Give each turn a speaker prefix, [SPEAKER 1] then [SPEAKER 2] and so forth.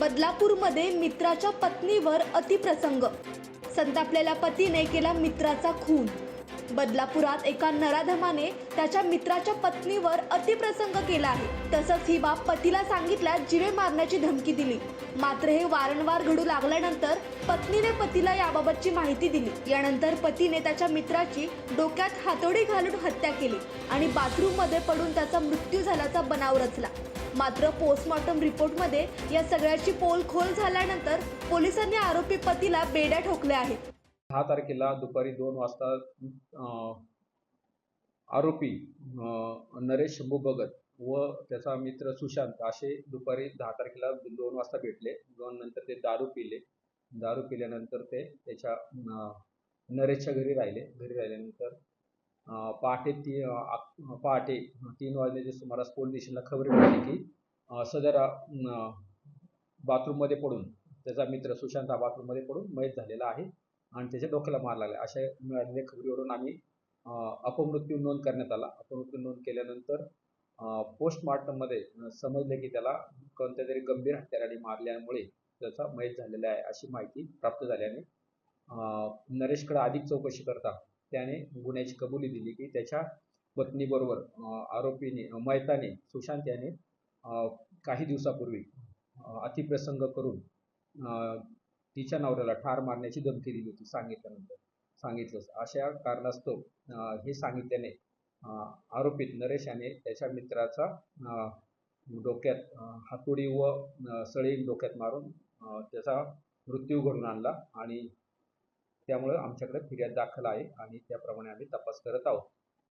[SPEAKER 1] बदलापूरमध्ये मित्राच्या पत्नीवर अतिप्रसंग. संतापलेल्या पतीने केला मित्राचा खून. बदलापुरात एका नराधमाने त्याच्या मित्राच्या पत्नीवर अतिप्रसंग केला आहे. तसंच ही बाब पतीला सांगितल्यास जिवे मारण्याची धमकी दिली. मात्र हे वारंवार घडू लागल्यानंतर पत्नीने पतीला याबाबतची माहिती दिली. यानंतर पतीने त्याच्या मित्राची डोक्यात हातोडी घालून हत्या केली आणि बाथरूममध्ये पडून त्याचा मृत्यू झाल्याचा बनाव रचला. मात्र पोस्टमॉर्टम रिपोर्टमध्ये या सगळ्याची पोलखोल झाल्यानंतर पोलिसांनी आरोपी पतीला बेड्या ठोकल्या आहेत.
[SPEAKER 2] दहा तारखेला दुपारी दोन वाजता आरोपी नरेश शंभू भगत व त्याचा मित्र सुशांत असे दुपारी दहा तारखेला दोन वाजता भेटले. दोन नंतर ते दारू पिले. दारू पिल्यानंतर ते त्याच्या नरेशच्या घरी राहिले. घरी राहिल्यानंतर पहाटे ती पहाटे तीन वाजल्याच्या सुमारास पोलीस स्टेशनला खबर मिळाली की सदर बाथरूममध्ये पडून त्याचा मित्र सुशांत हा बाथरूममध्ये पडून मयत झालेला आहे आणि त्याच्या डोक्याला मार लागला. अशा मिळालेल्या खबरीवरून आम्ही अपमृत्यू नोंद करण्यात आला. अपमृत्यू नोंद केल्यानंतर पोस्टमॉर्टममध्ये समजले की त्याला कोणत्या तरी गंभीर हत्याराने मारल्यामुळे त्याचा मयत झालेला आहे अशी माहिती प्राप्त झाल्याने नरेशकडे अधिक चौकशी करता त्याने गुन्ह्याची कबुली दिली की त्याच्या पत्नीबरोबर आरोपीने मयताने सुशांत याने काही दिवसापूर्वी अतिप्रसंग करून तिच्या नवऱ्याला ठार मारण्याची धमकी दिली होती सांगितल्यानंतर. सांगितलं अशा कारणास्तव हे सांगितल्याने आरोपित आरोपीत नरेश याने त्याच्या मित्राचा डोक्यात हातोडी व सळी डोक्यात मारून त्याचा मृत्यू घडून आणला आणि त्यामुळं आमच्याकडे फिर्याद दाखल आहे आणि त्याप्रमाणे आम्ही तपास करत आहोत.